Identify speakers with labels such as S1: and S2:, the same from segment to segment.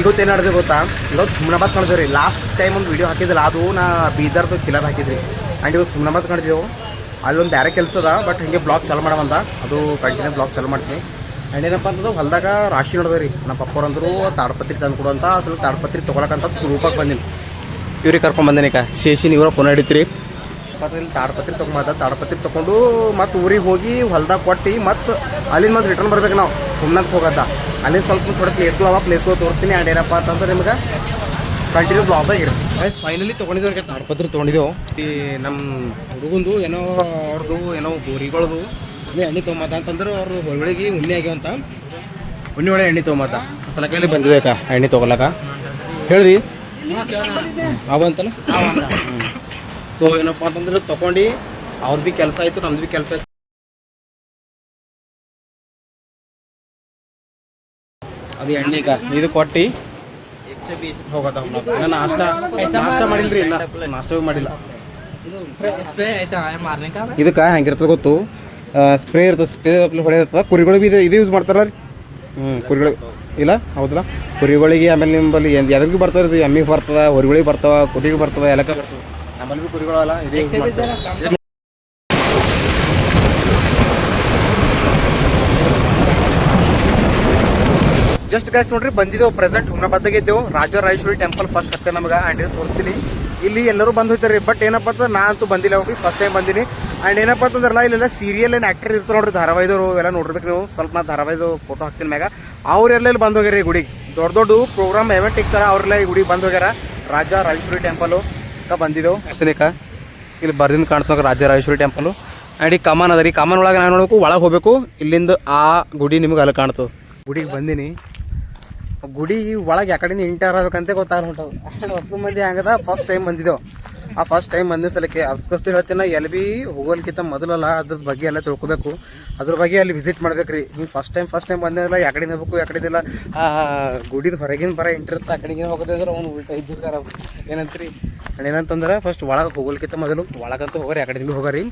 S1: ಇವತ್ತು ಏನು ನಡೆದಿದೆ ಗೊತ್ತಾ? ಇವತ್ತು ಹುಮ್ನಾಬಾದ್ ರೀ ಲಾಸ್ಟ್ ಟೈಮ್ ಒಂದು ವಿಡಿಯೋ ಹಾಕಿದ್ದಿಲ್ಲ. ಅದು ನಾ ಬೀದರ್ದು ಕಿಲಾದ ಹಾಕಿದ್ರಿ. ಆ್ಯಂಡ್ ಇವತ್ತು ಹುಮ್ನಾಬಾದ್ ಕಾಣಿದೆವು ಅಲ್ಲೊಂದು ಬೇರೆ ಕೆಲಸ ಅದ ಬಟ್ ಹಿಂಗೆ ಬ್ಲಾಗ್ ಚಾಲು ಮಾಡವಂದ ಅದು ಕಂಟಿನ್ಯೂ ಬ್ಲಾಗ್ ಚಾಲು ಮಾಡ್ತೀನಿ. ಆ್ಯಂಡ್ ಏನಪ್ಪ ಅಂತಂದ್ರೆ ಹೊಲದಾಗ ರಾಶಿ ನೋಡಿದ್ರಿ ನಮ್ಮ ಪಪ್ಪರಂದ್ರು ತಾಡಪತ್ರಿ ತಂದು ಕೊಡುವಂಥ ಅಸಲು ತಾಡಪತ್ರಿ ತೊಗೊಳಕಂತ ಸ್ವರೂಪಕ್ಕೆ ಬಂದಿನಿ. ಇವ್ರಿಗೆ ಕರ್ಕೊಂಡ್ ಬಂದೇನೆ ಈಗ ಶೇಷಿನ ಇವರ ಹಿಡಿತ್ರಿ. ತಾಡಪತ್ರಿ ತಾಡ್ಪತ್ರಿ ತಾಡಪತ್ರಿ ತಾಡ್ಪತ್ರಿ ತೊಗೊಂಡು ಮತ್ತೆ ಊರಿಗೆ ಹೋಗಿ ಹೊಲ್ದಾಗ ಕೊಟ್ಟು ಮತ್ತೆ ಅಲ್ಲಿಂದ ಮತ್ತೆ ರಿಟರ್ನ್ ಬರ್ಬೇಕು ನಾವು. ಹುಮ್ನಕ್ಕೆ ಹೋಗದ. ಅಲ್ಲಿ ಸ್ವಲ್ಪ ಥೋಡೆ ಪ್ಲೇಸ್ಗಳು ಅವ ಪ್ಲೇಸ್ಗಳು ತೋರಿಸ್ತೀನಿ. ಆ್ಯಂಡ್ ಏನಪ್ಪ ಅಂತಂದ್ರೆ ನಿಮ್ಗೆ ಕಂಟಿನ್ಯೂ ಬ್ಲಾಗ್ದಾಗ ಇರುತ್ತೆ ಗೈಸ್ ಫೈನಲಿ ತೊಗೊಂಡಿದ್ದವ್ರಿಗೆ ತಾಡಪತ್ರಿ ತೊಗೊಂಡಿದ್ದೆವು. ಈ ನಮ್ಮ ಹುಡುಗಂದು ಏನೋ ಅವ್ರದ್ದು ಏನೋ ಗೋರಿಗಳದು ಅಲ್ಲಿ ಎಣ್ಣೆ ತೊಗೊಂಬತ್ತ ಅಂತಂದ್ರೆ ಅವ್ರ ಹೊರಗಳಿಗೆ ಉಣ್ಣೆ ಆಗ್ಯಾವಂತ ಉಣ್ಣೆ ಒಳಗೆ ಎಣ್ಣೆ ತೊಗೊಂಬತ್ತ ಸಲಕಲ್ಲಿ ಬಂದಿದೆ ಅಕ್ಕ ಎಣ್ಣೆ ತೊಗೊಳಕ. ಅವ ಅವಂತಲ್ಲ ಸೊ ಏನಪ್ಪ ಅಂತಂದ್ರೆ ತಕೊಂಡಿ ಅವ್ರ ಭಿ ಕೆಲಸ ಆಯ್ತು, ನಮ್ದು ಭೀ ಕೆಲಸ ಆಯ್ತು. ಅದು ಎಣ್ಣೆಗ ಇದು ಕೊಟ್ಟಿ. ಹೋಗೋದ ನಾನು ನಾಷ್ಟ ನಾಷ್ಟ ಮಾಡಿಲ್ರಿ ಇಲ್ಲ ನಾಷ್ಟವೂ ಮಾಡಿಲ್ಲ. ಇದಕ್ಕ ಹೆಂಗಿರ್ತದ ಗೊತ್ತು? ಸ್ಪ್ರೇ ಇರ್ತದೆ, ಸ್ಪ್ರೇ ಹೊಡೆದಿರ್ತದೆ ಕುರಿಗಳು ಬಿ ಇದು ಯೂಸ್ ಮಾಡ್ತಾರ ರೀ. ಹ್ಞೂ ಕುರಿಗಳು. ಇಲ್ಲ, ಹೌದಲ್ಲ? ಕುರಿಗಳಿಗೆ ಆಮೇಲೆ ನಿಮ್ಮಲ್ಲಿ ಎದಕ್ಕೆ ಬರ್ತದೆ ಎಮ್ಮಿಗೆ ಬರ್ತದೆ ಹೊರಿಗಳಿಗೆ ಬರ್ತವೆ ಕುರಿಗೆ ಬರ್ತದೆ ಎಲ್ಲಕ್ಕ ಬರ್ತದೆ. ಕುರಿಗಳಲ್ಲ ಇದೇ ಯೂಸ್ ಮಾಡ್ತಾರೆ. ಜಸ್ಟ್ ಗೈಸ್ ನೋಡ್ರಿ ಬಂದಿದ್ದೆವು ಪ್ರೆಸೆಂಟ್ ಹುಮ್ನಾಬಾದ್ದಾಗ ಇದ್ದೆವು. ರಾಜರಾಜೇಶ್ವರಿ ಟೆಂಪಲ್ ಫಸ್ಟ್ ಹತ್ತೆ ನಮಗೆ ಆ್ಯಂಡ್ ಇದು ತೋರಿಸ್ತೀನಿ. ಇಲ್ಲಿ ಎಲ್ಲರೂ ಬಂದು ಹೋಗ್ತಾರೆ ಬಟ್ ಏನಪ್ಪ ಅಂತಂದ್ರೆ ನಾ ಅಂತೂ ಬಂದಿಲ್ಲ ಹೋಗಿ ಫಸ್ಟ್ ಟೈಮ್ ಬಂದಿನಿ. ಆ್ಯಂಡ್ ಏನಪ್ಪ ಅಂತಂದ್ರಲ್ಲ ಇಲ್ಲೆಲ್ಲ ಸೀರಿಯಲ್ ಏನು ಆ್ಯಕ್ಟರ್ ಇರ್ತಾರೆ ನೋಡ್ರಿ. ಧಾರಾವಾಹಿದವರು ಎಲ್ಲ ನೋಡ್ಬೇಕು ನೀವು. ಸ್ವಲ್ಪ ನಾ ಧಾರಾವಾಹಿದ ಫೋಟೋ ಹಾಕ್ತೀನಿ ಮ್ಯಾಗ. ಅವರೆಲ್ಲ ಇಲ್ಲಿ ಬಂದು ಹೋಗ್ಯಾರ ಈ ಗುಡಿಗೆ. ದೊಡ್ಡ ದೊಡ್ಡ ಪ್ರೋಗ್ರಾಮ್ ಎವೆಂಟ್ ಇಕ್ತಾರ ಅವರೆಲ್ಲ ಈ ಗುಡಿಗೆ ಬಂದು ಹೋಗ್ಯಾರ. ರಾಜ ರಾಜೇಶ್ವರಿ ಟೆಂಪಲು ಬಂದಿದ್ದೆವು ಹಸನಿಕ ಇಲ್ಲಿ ಬರ್ದಿಂದ ಕಾಣ್ತಾಗ ರಾಜರಾಜೇಶ್ವರಿ ಟೆಂಪಲು ಆ್ಯಂಡ್ ಈ ಕಮಾನ್ ಅದ ರೀ. ಕಮಾನ್ ಒಳಗೆ ನಾನು ನೋಡಬೇಕು, ಒಳಗೆ ಹೋಗಬೇಕು. ಇಲ್ಲಿಂದ ಆ ಗುಡಿ ನಿಮ್ಗೆ ಅಲ್ಲಿ ಕಾಣ್ತದೆ. ಗುಡಿಗೆ ಬಂದೀನಿ. ಗುಡಿ ಒಳಗೆ ಯಾಕಡೆಯಿಂದ ಇಂಟರ್ ಆಗ್ಬೇಕಂತ ಗೊತ್ತಾಗಲ್ಲ ಹೊಂಟದು ಹೊಸ ಮಂದಿ ಹಂಗದ ಫಸ್ಟ್ ಟೈಮ್ ಬಂದಿದ್ದೆವು ಆ ಫಸ್ಟ್ ಟೈಮ್ ಬಂದಿದ್ದ ಸಲಕ್ಕೆ ಅಸ್ಕಸ್ತಿ ಹೇಳ್ತೀನಿ ಎಲ್ಲಿ ಬಿ ಹೋಗೋಲ್ಕಿಂತ ಮೊದಲಲ್ಲ ಅದ್ರ ಬಗ್ಗೆ ಎಲ್ಲ ತಿಳ್ಕೊಬೇಕು. ಅದ್ರ ಬಗ್ಗೆ ಅಲ್ಲಿ ವಿಸಿಟ್ ಮಾಡ್ಬೇಕು ರೀ ಹಿಂಗೆ ಫಸ್ಟ್ ಟೈಮ್ ಫಸ್ಟ್ ಟೈಮ್ ಬಂದಿರಲ್ಲ ಯಾಕಡೆ ಹೋಗ್ಬೇಕು ಯಾಕಡೆದಿಲ್ಲ ಆ ಗುಡಿದ ಹೊರಗಿನ ಬರ ಇಂಟ್ರೆಸ್ಟ್ ಆ ಕಡೆಗೆ ಹೋಗೋದೇ ಅಂದ್ರೆ ಅವ್ನು ಉಲ್ಟಾ ಇದ್ದಿರ್ತಾರ ಏನಂತ್ರಿ? ಏನಂತಂದ್ರೆ ಫಸ್ಟ್ ಒಳಗೆ ಹೋಗೋಲ್ಕಿಂತ ಮೊದಲು, ಒಳಗಂತೂ ಹೋಗ್ರಿ ಯಾಕಡೆ ಕಡೆ ಹೋಗೋರಿ.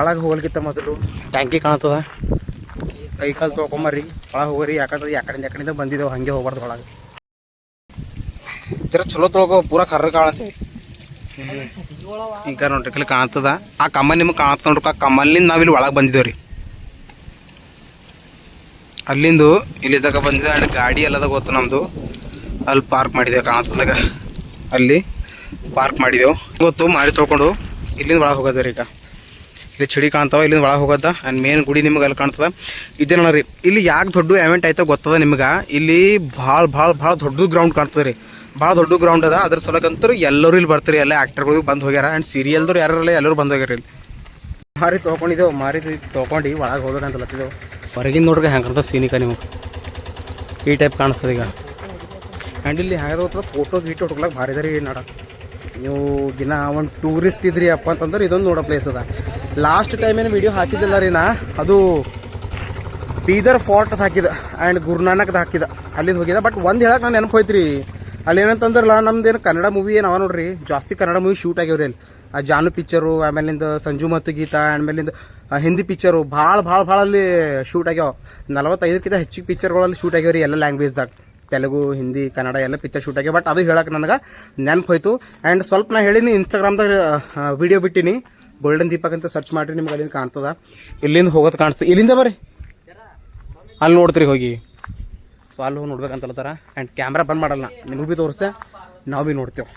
S1: ಒಳಗೆ ಹೋಗೋಲ್ಕಿಂತ ಮೊದಲು ಟ್ಯಾಂಕಿ ಕಾಣ್ತದ. ಕೈ ಕಾಲು ತೊಳ್ಕೊಂಬರ್ರಿ. ಒಳಗೆ ಹೋಗ್ರಿ, ಯಾಕಂದ್ರೆ ಯಾಕಡೆಯಿಂದ ಯಾಕಡೆಯಿಂದ ಬಂದಿದ್ದೇವೆ, ಹಂಗೆ ಹೋಗ್ಬಾರ್ದು ಒಳಗೆ. ಜರ ಚಲೋ ತೊಳ್ಕೊ, ಪೂರ ಕರ್ರ ಕಾಣತ್ತೆ ಈಗ ನೋಡ್ರಿ ಕಾಣ್ತದ. ಆ ಕಮ್ಮಲ್ ನಿಮ್ಗೆ ಕಾಣತ್ತ ನೋಡ್ರಿ, ಆ ಕಮ್ಮಲಿಂದ ನಾವಿಲ್ಲಿ ಒಳಗೆ ಬಂದಿದ್ದೇವೆ ರೀ ಅಲ್ಲಿಂದು ಇಲ್ಲಿ ತಗ ಬಂದಿದೆ, ಅಲ್ಲಿ ಗಾಡಿ ಎಲ್ಲದ ಗೊತ್ತು ನಮ್ಮದು ಅಲ್ಲಿ ಪಾರ್ಕ್ ಮಾಡಿದ್ದೇವೆ ಕಾಣ್ತದಾಗ ಅಲ್ಲಿ ಪಾರ್ಕ್ ಮಾಡಿದೆವು. ಗೊತ್ತು, ಮಾರಿ ತೊಳ್ಕೊಂಡು ಇಲ್ಲಿಂದ ಒಳಗೆ ಹೋಗೋದ್ರಿ ಈಗ. ಇಲ್ಲಿ ಚಳಿ ಕಾಣ್ತಾವ, ಇಲ್ಲಿಂದ ಒಳಗೆ ಹೋಗೋದ. ಆ್ಯಂಡ್ ಮೇನ್ ಗುಡಿ ನಿಮಗೆ ಅಲ್ಲಿ ಕಾಣ್ತದ. ಇದೇ ನೋಡ್ರಿ, ಇಲ್ಲಿ ಯಾಕೆ ದೊಡ್ಡ ಎವೆಂಟ್ ಆಯ್ತೋ ಗೊತ್ತದ ನಿಮ್ಗೆ? ಇಲ್ಲಿ ಭಾಳ ಭಾಳ ಭಾಳ ದೊಡ್ಡ ಗ್ರೌಂಡ್ ಕಾಣ್ತದೆ ರೀ ಭಾಳ ದೊಡ್ಡ ಗ್ರೌಂಡ್ ಅದ. ಅದ್ರ ಸಲಕಂತೂ ಎಲ್ಲರೂ ಇಲ್ಲಿ ಬರ್ತಾರೆ ಎಲ್ಲ ಆ್ಯಕ್ಟರ್ಗಳು ಬಂದು ಹೋಗ್ಯಾರ. ಆ್ಯಂಡ್ ಸೀರಿಯಲ್ದವ್ರು ಯಾರಲ್ಲ ಎಲ್ಲರೂ ಬಂದು ಹೋಗ್ಯಾರ ಇಲ್ಲಿ. ಮಾರಿ ತೊಗೊಂಡಿದ್ದೆವು ಮಾರಿ ತೊಗೊಂಡು ಒಳಗೆ ಹೋಗ್ಬೇಕಂತ ಲತ್ತಿದ್ದೆವು ಹೊರಗಿಂದ ನೋಡ್ರಿ ಹೆಂಗಂತ ಸೀನಿಕ ನಿಮಗೆ. ಈ ಟೈಪ್ ಕಾಣಿಸ್ತದೆ ಈಗ. ಆ್ಯಂಡ್ ಇಲ್ಲಿ ಹೆಂಗದ ಫೋಟೋ ಗೀಟ್ ಹೊಡ್ಕೊಳಕ್ಕೆ ಭಾರಿ ಇದಾರೆ ನಡ ನೀವು ದಿನ ಒಂದು ಟೂರಿಸ್ಟ್ ಇದ್ರಿ ಅಪ್ಪ ಅಂತಂದ್ರೆ ಇದೊಂದು ನೋಡೋ ಪ್ಲೇಸ್ ಅದ. ಲಾಸ್ಟ್ ಟೈಮ್ ಏನು ವಿಡಿಯೋ ಹಾಕಿದ್ದಿಲ್ಲ ರೀ ನಾ? ಅದು ಬೀದರ್ ಫೋರ್ಟ್ ಹಾಕಿದ ಆ್ಯಂಡ್ ಗುರುನಾನಕ್ದು ಹಾಕಿದ. ಅಲ್ಲಿಂದ ಹೋಗಿದ ಬಟ್ ಒಂದು ಹೇಳಕ್ಕೆ ನಾನು ನೆನಪು ಹೋಯ್ತು ರೀ ಅಲ್ಲಿ ಏನಂತಂದ್ರಲ್ಲ ನಮ್ದೇನು ಕನ್ನಡ ಮೂವಿ ಏನು ಅವ ನೋಡ್ರಿ? ಜಾಸ್ತಿ ಕನ್ನಡ ಮೂವಿ ಶೂಟ್ ಆಗ್ಯಾವ್ರಿ ಅಲ್ಲಿ. ಆ ಜಾನು ಪಿಕ್ಚರು ಆಮೇಲಿಂದ ಸಂಜು ಮತ್ತು ಗೀತಾ, ಆಮೇಲಿಂದ ಹಿಂದಿ ಪಿಕ್ಚರು ಭಾಳ ಭಾಳ ಭಾಳ ಅಲ್ಲಿ ಶೂಟ್ ಆಗ್ಯಾವ. ನಲವತ್ತೈದಕ್ಕಿಂತ ಹೆಚ್ಚಿಗೆ ಪಿಕ್ಚರ್ಗಳಲ್ಲಿ ಶೂಟ್ ಆಗ್ಯಾವ ರೀ ಎಲ್ಲ ಲ್ಯಾಂಗ್ವೇಜ್ದಾಗ ತೆಲುಗು, ಹಿಂದಿ, ಕನ್ನಡ ಎಲ್ಲ ಪಿಕ್ಚರ್ ಶೂಟ್ ಆಗ್ಯಾವ. ಬಟ್ ಅದು ಹೇಳಕ್ಕೆ ನನಗೆ ನೆನಪು ಹೋಯ್ತು. ಆ್ಯಂಡ್ ಸ್ವಲ್ಪ ನಾ ಹೇಳಿನಿ ಇನ್ಸ್ಟಾಗ್ರಾಮ್ದಾಗ ವಿಡಿಯೋ ಬಿಟ್ಟಿನಿ. ಗೋಲ್ಡನ್ ದೀಪಕ್ ಅಂತ ಸರ್ಚ್ ಮಾಡಿರಿ, ನಿಮ್ಗೆ ಅಲ್ಲಿಂದ ಕಾಣ್ತದ. ಇಲ್ಲಿಂದ ಹೋಗೋದು ಕಾಣಿಸ್ತದೆ. ಇಲ್ಲಿಂದ ಬರ್ರಿ. ಅಲ್ಲಿ ನೋಡ್ತೀರಿ ಹೋಗಿ. ಸೊ ಅಲ್ಲಿ ಹೋಗಿ ನೋಡ್ಬೇಕಂತ ಹೇಳ್ತಾರ ಆ್ಯಂಡ್ ಕ್ಯಾಮ್ರಾ ಬಂದ್ ಮಾಡಲ್ಲ. ನಿಮಗೂ ಭೀ ತೋರಿಸ್ತೆ. ನಾವು ಭೀ ನೋಡ್ತೇವೆ.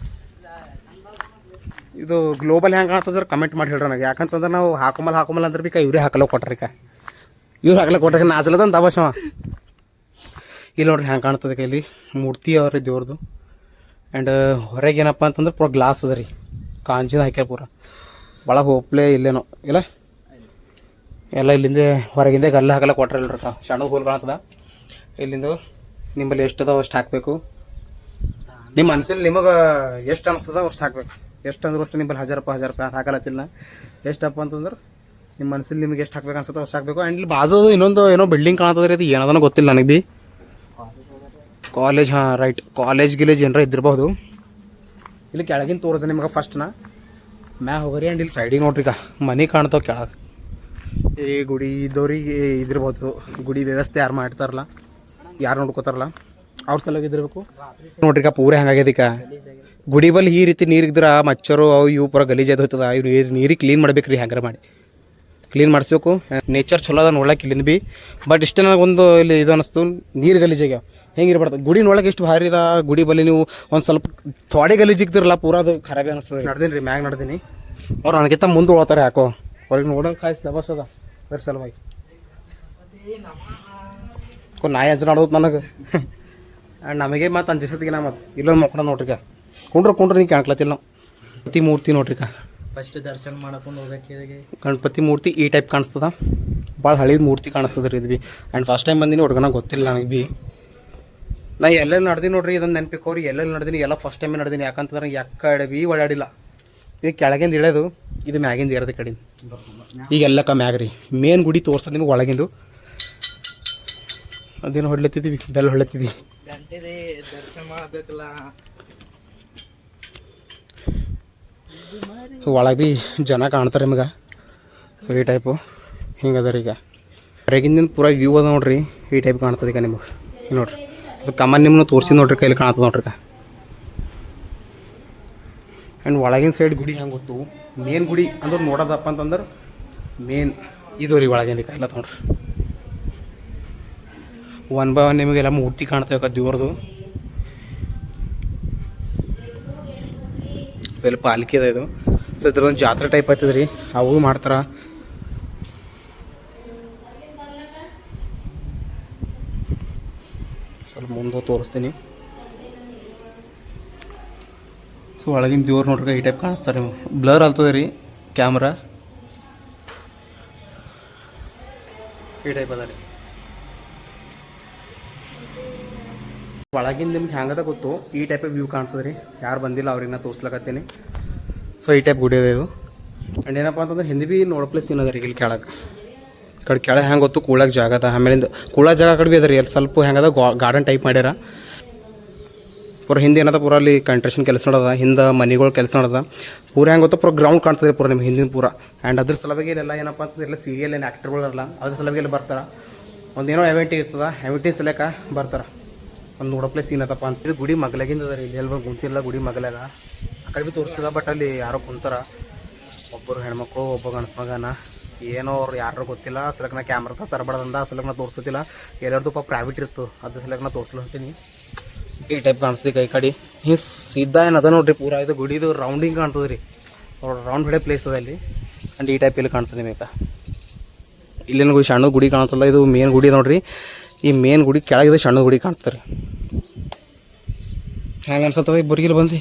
S1: ಇದು ಗ್ಲೋಬಲ್ ಹೆಂಗೆ ಕಾಣ್ತದೆ ಸರ್ ಕಮೆಂಟ್ ಮಾಡಿ ಹೇಳ್ರಿ ನನಗೆ ಯಾಕಂತಂದ್ರೆ ನಾವು ಹಾಕೊಂಬಲ್ ಹಾಕೊಂಬಲ್ ಅಂದ್ರೆ ಭೀ ಇವ್ರೇ ಹಾಕಲ್ಲ ಕೊಟ್ರಿ ಕಾ ಇವ್ರು ಹಾಕಲ್ಲ ಕೊಟ್ರಿ ನಾಚಲದಂತ ಅವಶ್ಯ. ಇಲ್ಲಿ ನೋಡ್ರಿ ಹೆಂಗೆ ಕಾಣ್ತದೆ ಇಲ್ಲಿ ಮೂರ್ತಿ ಅವ್ರಿ ದೇವ್ರದು. ಆ್ಯಂಡ್ ಹೊರಗೆ ಏನಪ್ಪ ಅಂತಂದ್ರೆ ಪೂರ ಗ್ಲಾಸ್ ಅದ ರೀ. ಕಾಂಜಿನ ಹಾಕ್ಯಾರ ಪೂರ. ಭಾಳ ಹೋಪ್ಲೆ ಇಲ್ಲೇನೋ. ಇಲ್ಲ? ಎಲ್ಲ ಇಲ್ಲಿಂದ ಹೊರಗಿಂದ ಗಲ್ಲ ಹಾಕಲ್ಲ ಕೊಟ್ರಲ್ರಿ ಇಲ್ರಿ ಸಣ್ಣ ಹೋಲ್ ಕಾಣ್ತದ ಇಲ್ಲಿಂದ ನಿಮ್ಮಲ್ಲಿ ಎಷ್ಟು ಅದಾವ ಅಷ್ಟು ಹಾಕಬೇಕು? ನಿಮ್ಮ ಮನಸ್ಸಲ್ಲಿ ನಿಮಗೆ ಎಷ್ಟು ಅನಿಸ್ತದ ಅಷ್ಟು ಹಾಕ್ಬೇಕು. ಎಷ್ಟು ಅಂದ್ರೆ ಅಷ್ಟು ನಿಮ್ಮಲ್ಲಿ ಹಜಾರ್ ರೂಪಾಯಿ ಹಜಾರ್ ರೂಪಾಯಿ ಹಾಕಲತ್ತಿಲ್ಲ. ಎಷ್ಟಪ್ಪ ಅಂತಂದ್ರೆ ನಿಮ್ಮ ಮನಸ್ಸಲ್ಲಿ ನಿಮಗೆ ಎಷ್ಟು ಹಾಕ್ಬೇಕು ಅನ್ಸುತ್ತೋ ಅಷ್ಟು ಹಾಕಬೇಕು. ಆ್ಯಂಡ್ ಇಲ್ಲಿ ಬಾಜು ಇನ್ನೊಂದು ಏನೋ ಬಿಲ್ಡಿಂಗ್ ಕಾಣ್ತದ್ರಿ ಅದು ಏನದನೋ ಗೊತ್ತಿಲ್ಲ ನನಗೆ ಬಿ. ಕಾಲೇಜ್ ಹಾಂ ರೈಟ್ ಕಾಲೇಜ್ ಗಿಲೇಜ್ ಏನಾರ ಇದ್ದಿರ್ಬೋದು ಇಲ್ಲಿ ಕೆಳಗಿನ ತೋರಿಸ ನಿಮಗೆ ಫಸ್ಟ್ನ ಮ್ಯಾ ಹೋಗ್ರಿ ಆ್ಯಂಡ್ ಇಲ್ಲಿ ಸೈಡಿಗೆ ನೋಡ್ರಿ ಈಗ. ಮನೆ ಕಾಣ್ತಾವ ಕೆಳಗೆ. ಈ ಗುಡಿ ಇದ್ದವ್ರಿಗೆ ಇದಿರ್ಬೋದು ಗುಡಿ ವ್ಯವಸ್ಥೆ ಯಾರು ಮಾಡ್ತಾರಲ್ಲ. ಯಾರು ನೋಡ್ಕೋತಾರಲ್ಲ? ಅವ್ರ ನೋಡ್ರಿಕ ನೋಡ್ರಿ ಈಗ ಪೂರ ಹೆಂಗಾಗ್ಯದ ಈಗ ಗುಡಿ ಬಲ್ಲಿ ಈ ರೀತಿ ನೀರು ಇದ್ರೆ ಮಚ್ಚರು ಅವು ಇವು ಪೂರ ಗಲೀಜ್ ಹೋಯ್ತದ ಹೋಗ್ತದ ಇವ್ರು ನೀರು ನೀರಿಗೆ ಕ್ಲೀನ್ ಮಾಡ್ಬೇಕು ರೀ ಹ್ಯಾಂಗಾರ ಮಾಡಿ. ಕ್ಲೀನ್ ಮಾಡಿಸ್ಬೇಕು. ನೇಚರ್ ಚಲೋ ಅದ ನೋಡ್ಲಕ್ಕೆ ಇಲ್ಲಿಂದ ಬಿ. ಬಟ್ ಇಷ್ಟೇ ನನಗೊಂದು ಇಲ್ಲಿ ಇದು ಅನಿಸ್ತು ನೀರು ಗಲೀಜ್ ಆಗ್ಯಾವ. ಹೆಂಗಿರ್ಬಾರ್ದು ಗುಡಿ ನೋಡಕ್ಕೆ ಎಷ್ಟು ಭಾರಿ ಅದ ಗುಡಿ ಬಲ್ಲಿ ನೀವು ಒಂದು ಸ್ವಲ್ಪ ಥೋಡೆ ಗಲೀಜ್ ಇಕ್ತಿರಲ್ಲ ಪೂರ ಅದು ಖರಾಬಿ ಅನಿಸ್ತದೆ ನಡ್ದೀನಿ ರೀ ಮ್ಯಾಗ ನಡ್ದೀನಿ. ಅವ್ರು ನನಗಿಂತ ಮುಂದೆ ಉಳ್ತಾರೆ ಯಾಕೋ? ಅವ್ರಿಗೆ ನೋಡೋಕೆ ಕಾಯ್ಸ್ ದಬಸ್ ಅದ ಅದ್ರ ಸಲುವಾಗಿ. ಕೊ ನಾಯಿ ಅಂಜ ಆಡೋದು ನನಗೆ. ನಮಗೆ ಮತ್ತು ಅಂಜಿಸತ್ತಿಗೆ ನಾ ಮತ್ತೆ ಇಲ್ಲೊಂದು ಮಕ್ಕಳ ನೋಡ್ರಿಕ. ಕುಂಡ್ರ ಕುಂಡ್ರ ನೀ ಕಾಣ್ಲತ್ತಿಲ್ಲ ನಾವು. ಗಣಪತಿ ಮೂರ್ತಿ ನೋಡ್ರಿಕ.
S2: ಫಸ್ಟ್ ದರ್ಶನ ಮಾಡ್ಕೊಂಡು ಹೋಗ್ಬೇಕು
S1: ಗಣಪತಿ ಮೂರ್ತಿ ಈ ಟೈಪ್ ಕಾಣಿಸ್ತದ. ಭಾಳ ಹಳಿದ ಮೂರ್ತಿ ಕಾಣಿಸ್ತದ ರೀ ಇದು ಬಿ ಆ್ಯಂಡ್ ಫಸ್ಟ್ ಟೈಮ್ ಬಂದಿನಿ ಹುಡುಗನ ಗೊತ್ತಿಲ್ಲ ನನಗೆ ಬಿ ನಾ ಎಲ್ಲೆಲ್ಲಿ ನಡ್ದೀನಿ ನೋಡ್ರಿ ಇದನ್ನು ನೆನಪಿಕೋರಿ ಎಲ್ಲೆಲ್ಲಿ ನಡ್ದೀನಿ ಎಲ್ಲ ಫಸ್ಟ್ ಟೈಮೇ ನಡ್ದೀನಿ. ಯಾಕಂತಂದ್ರೆ ಯಾಕಡೆ ಬಿ ಓಡಾಡಿಲ್ಲ. ಇದು ಕೆಳಗಿಂದ ಇಳೋದು ಇದು ಮ್ಯಾಗಿಂದ ಇರೋದು ಕಡೆ ಈಗ ಎಲ್ಲ ಕಮ್ಮಿ ಆಗ್ರಿ. ಮೇನ್ ಗುಡಿ ತೋರ್ಸೋದು ನಿಮಗೆ ಒಳಗಿಂದು. ಅದೇನು ಹೊಡ್ಲತ್ತಿದ್ದೀವಿ?
S2: ಬೆಲ್ಲ ಮಾಡ್ಬೇಕಲ್ಲ.
S1: ಒಳಗೆ ಭೀ ಜನ ಕಾಣ್ತಾರೆ ನಿಮಗೆ. ಸೊ ಈ ಟೈಪು ಹಿಂಗೆ ಈಗ? ಹೊರಗಿಂದ ಪೂರ ವ್ಯೂ ಅದ ನೋಡ್ರಿ. ಈ ಟೈಪ್ ಕಾಣ್ತದೆ ಈಗ ನಿಮಗೆ. ನೋಡ್ರಿ. ಅದು ಕಮನ್ ನಿಮ್ಮನ್ನು ತೋರಿಸಿ ನೋಡ್ರಿ ಕೈಲಿ ಕಾಣ್ತದೆ ನೋಡ್ರಿ ಈಗ. ಆ್ಯಂಡ್ ಒಳಗಿನ ಸೈಡ್ ಗುಡಿ ಹೆಂಗೆ ಗೊತ್ತು? ಮೇನ್ ಗುಡಿ ಅಂದ್ರೆ ನೋಡೋದಪ್ಪ ಅಂತಂದ್ರೆ ಮೇನ್ ಇದು ರೀ ಒಳಗಿಂದ ಕೈಲ ನೋಡ್ರಿ ಒನ್ ಬೈ ಒನ್ ನಿಮಗೆಲ್ಲ ಮೂರ್ತಿ ಕಾಣ್ತೇವೆ ದೇವ್ರದು. ಸ್ವಲ್ಪ ಪಾಲ್ಕಿ ಅದ ಇದು. ಸೊ ಇದ್ರೊಂದು ಜಾತ್ರೆ ಟೈಪ್ ಆಯ್ತದ ರೀ. ಅವು ಮಾಡ್ತಾರ. ಸ್ವಲ್ಪ ಮುಂದೆ ತೋರಿಸ್ತೀನಿ. ಸೊ ಒಳಗಿನ ದೇವ್ರು ನೋಡ್ರಿ ಈ ಟೈಪ್ ಕಾಣಿಸ್ತಾರೆ ಬ್ಲರ್ ಆಗ್ತದೆ ರೀ ಕ್ಯಾಮ್ರಾ ಈ ಟೈಪ್ ಅದ ರೀ. ಒಳಗಿಂದ ನಿಮ್ಗೆ ಹ್ಯಾಂಗದ ಗೊತ್ತು? ಈ ಟೈಪ್ ವ್ಯೂ ಕಾಣ್ತದೆ ರೀ ಯಾರು ಬಂದಿಲ್ಲ ಅವ್ರಿಗೆ ತೋರ್ಸ್ಲಕತ್ತೀನಿ. ಸೊ ಈ ಟೈಪ್ ಗುಡಿ ಅದ ಇದು. ಆ್ಯಂಡ್ ಏನಪ್ಪ ಅಂತಂದ್ರೆ ಹಿಂದೆ ಭೀ ನೋಡೋ ಪ್ಲೇಸ್ ಏನದ ರೀ ಇಲ್ಲಿ ಕೆಳಗೆ? ಕಡೆ ಕೆಳಗೆ ಹೆಂಗೆ ಗೊತ್ತು? ಕೂಳಕ್ಕೆ ಜಾಗ ಅದ. ಆಮೇಲಿಂದ ಕೂಳ ಜಾಗ ಕಡೆ ಭೀ ಅದ ರೀ. ಅಲ್ಲಿ ಸ್ವಲ್ಪ ಹೆಂಗದ ಗಾರ್ಡನ್ ಟೈಪ್ ಮಾಡ್ಯಾರ. ಪೂರ ಹಿಂದೆ ಏನದ ಪೂರ ಅಲ್ಲಿ ಕಂಟ್ರಕ್ಷನ್ ಕೆಲಸ ನಡೆದ ಹಿಂದೆ ಮನೆಗಳು ಕೆಲಸ ನಡೆದ ಪೂರ ಹೆಂಗೆ ಗೊತ್ತಾ? ಪೂರ ಗ್ರೌಂಡ್ ಕಾಣ್ತದೆ ಪೂರ ನಿಮ್ಮ ಹಿಂದಿನ ಪೂರ. ಆ್ಯಂಡ್ ಅದ್ರ ಸಲುವಾಗಿ ಇಲ್ಲೆಲ್ಲ ಏನಪ್ಪ ಅಂತಂದ್ರೆ ಎಲ್ಲ ಸೀರಿಯಲ್ ಏನು ಆ್ಯಕ್ಟರ್ಗಳಲ್ಲ ಅದ್ರ ಸಲುವಾಗಿ ಇಲ್ಲಿ ಬರ್ತಾರೆ. ಒಂದೇನೋ ಎವೆಂಟ್ ಇರ್ತದೆ. ಎವೆಂಟಿನ ಸಲಕ ಬರ್ತಾರೆ. ಒಂದು ನೋಡೋ ಪ್ಲೇಸ್ ಏನದಪ್ಪ ಅಂತ. ಇದು ಗುಡಿ ಮಗ್ಲಾಗಿಂದ ಅದ ರೀ, ಇಲ್ಲಿ ಎಲ್ಲಿ ಕುಂತಿಲ್ಲ ಗುಡಿ ಮಗಲಾಗ. ಆ ಕಡೆ ಭೀ ತೋರಿಸ್ತದ ಬಟ್ ಅಲ್ಲಿ ಯಾರೋ ಕುಂತಾರ. ಒಬ್ಬರು ಹೆಣ್ಮಕ್ಳು, ಒಬ್ಬ ಗಂಡಸ ಮಗನ. ಏನೋ ಅವ್ರು ಯಾರು ಗೊತ್ತಿಲ್ಲ ಸಲಕ್ ನಾ ಕ್ಯಾಮ್ರಾ ತರಬಾರ್ದಂದ ಸಲಕ್ ನಾ ತೋರಿಸ್ತಿಲ್ಲ. ಎಲ್ಲರದ್ದು ಪಾಪ ಪ್ರೈವೇಟ್ ಇತ್ತು ಅದ್ರ ಸಲಕ್ನ ನಾ ತೋರಿಸ್ಲತ್ತೀನಿ ಈ ಟೈಪ್ ಕಾಣಿಸ್ತದೆ ಕೈ ಕಡೆ. ಹಿಂಗೆ ಸೀದಾ ಏನದ ನೋಡ್ರಿ, ಪೂರ ಇದು ಗುಡಿದು ರೌಂಡಿಂಗ್ ಕಾಣ್ತದೆ ರೀ ರೌಂಡ್ ಹೊಡೆ ಪ್ಲೇಸ್ ಅದ ಅಲ್ಲಿ. ಆ್ಯಂಡ್ ಈ ಟೈಪ್ ಇಲ್ಲಿ ಕಾಣ್ತದೆ ನಿಮಗೆ ಇಲ್ಲಿನ ಗುಡಿ ಸಣ್ಣ ಗುಡಿ ಕಾಣ್ತಲ್ಲ, ಇದು ಮೇನ್ ಗುಡಿ ನೋಡ್ರಿ. ಈ ಮೇನ್ ಗುಡಿ ಕೆಳಗಿದೆ ಸಣ್ಣ ಗುಡಿ ಕಾಣ್ತಾರೆ. ಹೆಂಗೆ ಅನ್ಸತ್ತದ ಬುರ್ಗಿಲ್ ಬಂದು?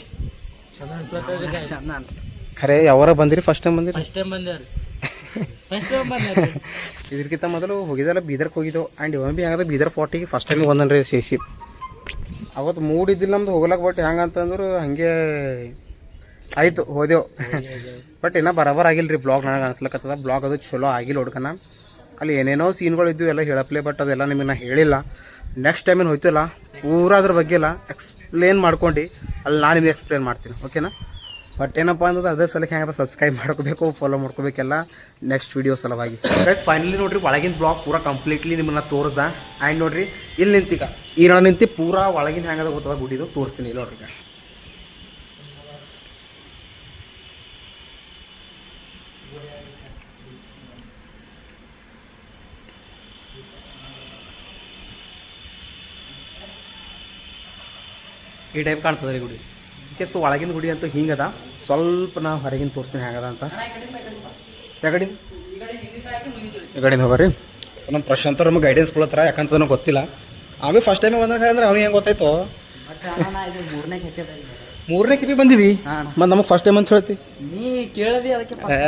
S1: ಖರೆ ಯಾವಾರ ಬಂದಿರಿ? ಫಸ್ಟ್ ಟೈಮ್ ಬಂದಿರಿ?
S2: ಫಸ್ಟ್ ಟೈಮ್
S1: ಇದಕ್ಕಿಂತ ಮೊದಲು ಹೋಗಿದ್ದಲ್ಲ ಬೀದರ್ಗೆ ಹೋಗಿದ್ದೆವು. ಆ್ಯಂಡ್ ಇವನ್ ಭೀ ಹೆಂಗದ ಬೀದರ್ ಫೋರ್ಟಿಗೆ ಫಸ್ಟ್ ಟೈಮ್ ಬಂದನ್ರಿ ಶೇಷಿ ಅವತ್ತು ಮೂಡಿದ್ದಿಲ್ಲ ನಮ್ದು ಹೋಗ್ಲಕ್ಕೆ ಬಟ್ ಹೆಂಗೆ ಅಂತಂದ್ರೆ ಹಾಗೆ ಆಯಿತು ಹೋದೆವು ಬಟ್ ಇನ್ನೂ ಬರಾಬರ್ ಆಗಿಲ್ಲ ರೀ ಬ್ಲಾಗ್ ನನಗೆ ಅನ್ಸ್ಲಕ್ಕತ್ತದ ಬ್ಲಾಗ್ ಅದು ಚಲೋ ಆಗಿಲ್ಲ ಹುಡ್ಕನ ಅಲ್ಲಿ ಏನೇನೋ ಸೀನ್ಗಳು ಇದ್ವು, ಎಲ್ಲ ಹೇಳಪ್ಲೆ ಬಟ್ ಅದೆಲ್ಲ ನಿಮಗೆ ನಾನು ಹೇಳಿಲ್ಲ. ನೆಕ್ಸ್ಟ್ ಟೈಮಿನ ಹೋಯ್ತಿಲ್ಲ, ಪೂರ ಅದ್ರ ಬಗ್ಗೆ ಎಲ್ಲ ಎಕ್ಸ್ಪ್ಲೇನ್ ಮಾಡ್ಕೊಂಡು ಅಲ್ಲಿ ನಾನು ನಿಮಗೆ ಎಕ್ಸ್ಪ್ಲೇನ್ ಮಾಡ್ತೀನಿ ಓಕೆನಾ ಬಟ್ ಏನಪ್ಪ ಅಂದ್ರೆ ಅದೇ ಸಲಕ್ಕೆ ಹೆಂಗದ ಸಬ್ಸ್ಕ್ರೈಬ್ ಮಾಡ್ಕೋಬೇಕು ಫಾಲೋ ಮಾಡ್ಕೋಬೇಕೆಲ್ಲ ನೆಕ್ಸ್ಟ್ ವಿಡಿಯೋ ಸಲುವಾಗಿ. ಫ್ರೆಂಡ್ಸ್ ಫೈನಲಿ ನೋಡ್ರಿ, ಒಳಗಿನ ಬ್ಲಾಗ್ ಪೂರಾ ಕಂಪ್ಲೀಟ್ಲಿ ನಿಮ್ಮನ್ನ ತೋರಿಸ್ದ. ಆ್ಯಂಡ್ ನೋಡ್ರಿ, ಇಲ್ಲಿ ನಿಂತೀಗ. ಈ ನಿಂತು ಪೂರಾ ಒಳಗಿನ ಹೆಂಗದ ಗೊತ್ತದ ಗುಡಿದು ತೋರಿಸ್ತೀನಿ, ಇಲ್ಲಿ ನೋಡ್ರಿ ಈ ಟೈಪ್ ಕಾಣ್ತದೆ ರೀ ಗುಡಿ. ಓಕೆ ಸೊ ಒಳಗಿನ ಗುಡಿ ಅಂತೂ ಹಿಂಗದ. ಸ್ವಲ್ಪ ನಾವು ಹೊರಗಿನ ತೋರಿಸ್ತೀನಿ ಹೇಗದ ಅಂತ. ಯಾಕಡೆ ಈ ಕಡೆಯಿಂದ ಹೋಗ್ರಿ ಸೊ ನಮ್ಮ ಪ್ರಶಾಂತ್ ನಮ್ಗೆ ಗೈಡೆನ್ಸ್ ಕೊಡತ್ತಾರ ಯಾಕಂತ ನನಗೆ ಗೊತ್ತಿಲ್ಲ. ಆಮೇಲೆ ಫಸ್ಟ್ ಟೈಮ್ ಬಂದಾಗ ಅಂದ್ರೆ ಅವ್ನಿಗೆ ಹೆಂಗೆ ಗೊತ್ತಾಯ್ತು?
S2: ಇದು ಮೂರನೇ
S1: ಕಿಪಿ ಬಂದಿವಿ. ಮತ್ತು ನಮಗೆ ಫಸ್ಟ್ ಟೈಮ್ ಅಂತ ಹೇಳ್ತಿ.
S2: ನೀ ಕೇಳದಿ ಅದಕ್ಕೆ
S1: ಏ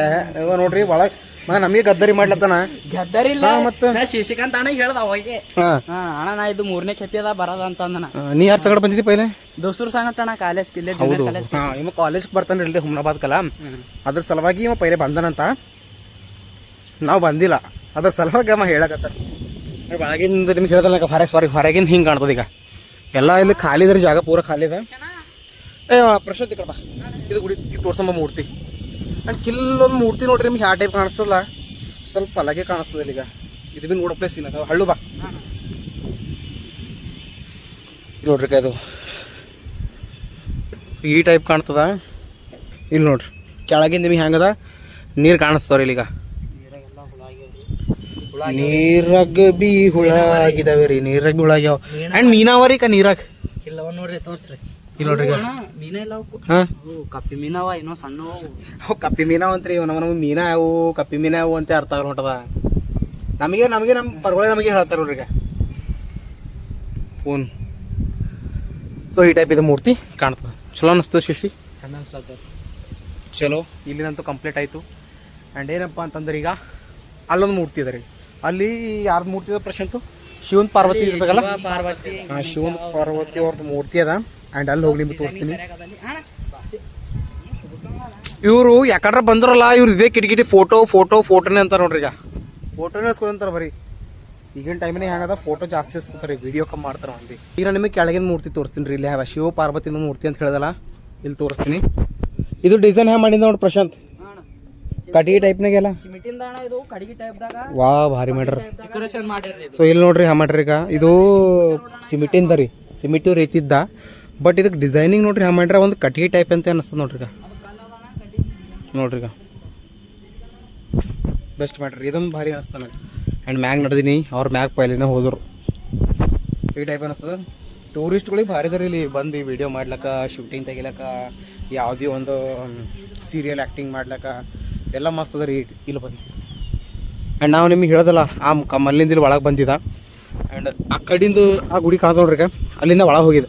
S1: ಇವ ನೋಡ್ರಿ ಒಳಗೆ ಮಗ ನಮಗೆ ಗದ್ದರಿ ಮಾಡ್ಲತ್ತಾನ.
S2: ಗದ್ದರಿ
S1: ಇಲ್ಲ. ಮತ್ತೆ?
S2: ಶಶಿಕಾಂತ್ ಅಣ್ಣ ಹೇಳ್ದ ಅವಾಗೆ.
S1: ಹಾ.
S2: ಅಣ್ಣ ನಾ ಇದು ಮೂರನೇ ಕೆತ್ತಿ ಅದ ಬರದ ಅಂತ ಅಂದನ.
S1: ನೀ ಯಾರು ಸಂಗಡ ಬಂದಿದ್ದಿ ಪೈಲೆ?
S2: ದೋಸ್ತರು ಸಂಗಟ ಅಣ್ಣ ಕಾಲೇಜ್ ಕಿಲ್ಲೆ
S1: ಹೌದು.
S2: ಕಾಲೇಜ್
S1: ಹಾಂ ಇವ ಕಾಲೇಜ್ಗೆ ಬರ್ತಾನೆ ಇಲ್ರಿ ಹುಮ್ನಾಬಾದ್ ಕಲಾ. ಅದ್ರ ಸಲುವಾಗಿ ಇವ ಪೈಲೆ ಬಂದನಂತ. ನಾವು ಬಂದಿಲ್ಲ. ಅದ್ರ ಸಲುವಾಗಿ ಅವ ಹೇಳಕತ್ತ ಒಳಗಿಂದ ನಿಮ್ಗೆ ಹೇಳ್ದಲ್ಲ ಹೊರಗೆ ಸಾರಿ ಹೊರಗಿನ ಹಿಂಗೆ ಕಾಣ್ತದ ಈಗ. ಎಲ್ಲ ಇಲ್ಲಿ ಖಾಲಿ ಇದ್ರೆ ಜಾಗ ಪೂರ ಖಾಲಿ ಇದೆ ಏ, ಪ್ರಶಾಂತ್ ಕಡಪ ಇದು ಗುಡಿ ತೋರ್ಸಂಬ ಮೂರ್ತಿ. ಆ್ಯಂಡ್ ಕಿಲ್ಲೊಂದು ಮೂರ್ತಿ ನೋಡ್ರಿ ನಿಮ್ಗೆ ಯಾವ ಟೈಪ್ ಕಾಣಿಸ್ತದಲ್ಲ? ಸ್ವಲ್ಪ ಅಲಗೆ ಕಾಣಿಸ್ತದೆ ಈಗ ಇದು ಬಿ ನೋಡೋ ಪ್ಲೇಸ್ ಇಲ್ಲ. ಹಳ್ಳು ಬಾ. ನೋಡ್ರಿ ಅದು. ಈ ಟೈಪ್ ಕಾಣ್ತದ? ಇಲ್ಲಿ ನೋಡ್ರಿ. ಕೆಳಗಿಂದ ನಿಮಗೆ ಹೆಂಗದ ನೀರು ಕಾಣಿಸ್ತಾವ್ರಿ ಇಲ್ಲಿಗ. ನೀರಾಗ ಬಿ ಹುಳ ಆಗಿದಾವೆ ರೀ. ನೀರಾಗ ಹುಳ ಆಗ್ಯಾವ ಆ್ಯಂಡ್ ಮೀನಾವ ರೀ ಕ ನೀರಾಗ?
S2: ಇಲ್ಲ ನೋಡ್ರಿ, ತೋರ್ಸ್ರಿ.
S1: ಇಲ್ಲಿ ನೋಡ್ರಿ
S2: ಮೀನ ಕಪ್ಪಿ ಮೀನವ ಏನೋ ಸಣ್ಣ
S1: ಅವು. ಕಪ್ಪಿ ಮೀನಾವ ಅಂತ್ರಿ ಇವ್ ನಮ್ಮ ಮೀನಾ ಅವು ಕಪ್ಪಿ ಮೀನಾ ಅವು ಅಂತ ಅರ್ಥ ಆಗಲ್ಲ ಹೊಂಟದ. ನಮಗೆ ನಮಗೆ ನಮ್ಮ ಪರ್ಗೊಳೆ ನಮಗೆ ಹೇಳ್ತಾರೆ ನೋಡ್ರಿ ಈಗ. ಫೋನ್. ಸೊ ಈ ಟೈಪ್ ಇದು ಮೂರ್ತಿ ಕಾಣ್ತದ. ಚಲೋ ಅನಿಸ್ತದೆ ಶಶಿ?
S2: ಚಂದ ಅನಿಸ್ತದೆ
S1: ಚಲೋ. ಇಲ್ಲಿನಂತೂ ಕಂಪ್ಲೀಟ್ ಆಯಿತು. ಆ್ಯಂಡ್ ಏನಪ್ಪ ಅಂತಂದ್ರೆ ಈಗ ಅಲ್ಲೊಂದು ಮೂರ್ತಿ ಇದೆ ರೀ. ಅಲ್ಲಿ ಯಾರ್ದು ಮೂರ್ತಿ ಇದೆ ಪ್ರಶಾಂತು? ಶಿವನ್ ಪಾರ್ವತಿ ಇರ್ಬೇಕಲ್ಲ
S2: ಪಾರ್ವತಿ.
S1: ಹಾಂ ಶಿವನ್ ಪಾರ್ವತಿ ಅವ್ರದ್ದು ಮೂರ್ತಿ ಅದ. ಆ್ಯಂಡ್ ಅಲ್ಲಿ ಹೋಗಿ ನಿಮ್ಗೆ ತೋರಿಸ್ತೀನಿ. ಇವರು ಯಾಕಡ್ರ ಬಂದ್ರಲ್ಲ ಇವ್ರು ಇದೇ ಕಿಟಕಿಟಿ ಫೋಟೋ ಫೋಟೋ ಫೋಟೋನೇ ಅಂತಾರೆ ನೋಡ್ರಿ ಈಗ. ಫೋಟೋನೇ ಇಸ್ಕೊಂತಾರೆ ಬರೀ. ಈಗಿನ ಟೈಮಿನ ಹೆಂಗದ? ಫೋಟೋ ಜಾಸ್ತಿ ಇಸ್ಕೊತಾರೆ ವಿಡಿಯೋ ಕಮ್ ಮಾಡ್ತಾರೆ ಮಂದಿ ಈಗ ನಾನು ನಿಮಗೆ ಕೆಳಗಿನ ಮೂರ್ತಿ ತೋರಿಸ್ತೀನಿ ರೀ ಇಲ್ಲಿ ಯಾವ ಶಿವ ಪಾರ್ವತಿನ ಮೂರ್ತಿ ಅಂತ ಹೇಳ್ದಲ್ಲ ಇಲ್ಲಿ ತೋರಿಸ್ತೀನಿ. ಇದು ಡಿಸೈನ್ ಹ್ಯಾಂಗ ಮಾಡಿದ ನೋಡಿ ಪ್ರಶಾಂತ್? ಕಟಿಗೆ ಟೈಪ್ನಾಗೆಲ್ಲ
S2: ಸಿಮಿಟಿಂದ ಅಣ್ಣ ಇದು ಕಡಿಗೆ ಟೈಪ್ದಾಗ
S1: ವಾ ಭಾರಿ ಮಾಡ್ರ
S2: ಡೆಕೋರೇಷನ್ ಮಾಡ್ಯಾರ್ರಿ ಇದು.
S1: ಸೊ ಇಲ್ಲಿ ನೋಡ್ರಿ ಹಾ ಮಾಡ್ರಿ ಈಗ. ಇದು ಸಿಮಿಟಿಂದ ರೀ ಸಿಮಿಟು ರೀತಿದ್ದ. ಬಟ್ ಇದಕ್ಕೆ ಡಿಸೈನಿಂಗ್ ನೋಡ್ರಿ ಹಂಗೆ ಮಾಡ್ರೆ ಒಂದು ಕಟ್ಟಿಗೆ ಟೈಪ್ ಅಂತ ಅನಿಸ್ತದೆ ನೋಡ್ರಿ ನೋಡ್ರಿ ಬೆಸ್ಟ್ ಮಾಡ್ರಿ ಇದೊಂದು ಭಾರಿ ಅನಿಸ್ತಾನ ಆ್ಯಂಡ್ ಮ್ಯಾಗ್ ನಡೆದೀನಿ ಅವ್ರ ಮ್ಯಾಗ್ ಪೈಲಿನ ಹೋದರು. ಈ ಟೈಪ್ ಅನಿಸ್ತದೆ. ಟೂರಿಸ್ಟ್ಗಳಿಗೆ ಭಾರಿ ಇದಾರೆ ಇಲ್ಲಿ ಬಂದು ವಿಡಿಯೋ ಮಾಡ್ಲಕ್ಕ ಶೂಟಿಂಗ್ ತೆಗಿಲಕ್ಕ ಯಾವುದೇ ಒಂದು ಸೀರಿಯಲ್ ಆ್ಯಕ್ಟಿಂಗ್ ಮಾಡ್ಲಕ್ಕ ಎಲ್ಲ ಮಸ್ತ್ ಅದ ರೀ ಇಲ್ಲಿ ಬಂದು. ಆ್ಯಂಡ್ ನಾವು ನಿಮಗೆ ಹೇಳೋದಲ್ಲ ಆ ಕಮ್ಮಲ್ಲಿಂದ ಮಲ್ಲಿಂದ ಇಲ್ಲಿ ಒಳಗೆ ಬಂದಿದ್ದ ಆ್ಯಂಡ್ ಆ ಕಡಿಂದು ಆ ಗುಡಿ ಕಾಣ್ತ ನೋಡ್ರಿ ಈಗ, ಅಲ್ಲಿಂದ ಒಳಗೆ ಹೋಗಿದೆ.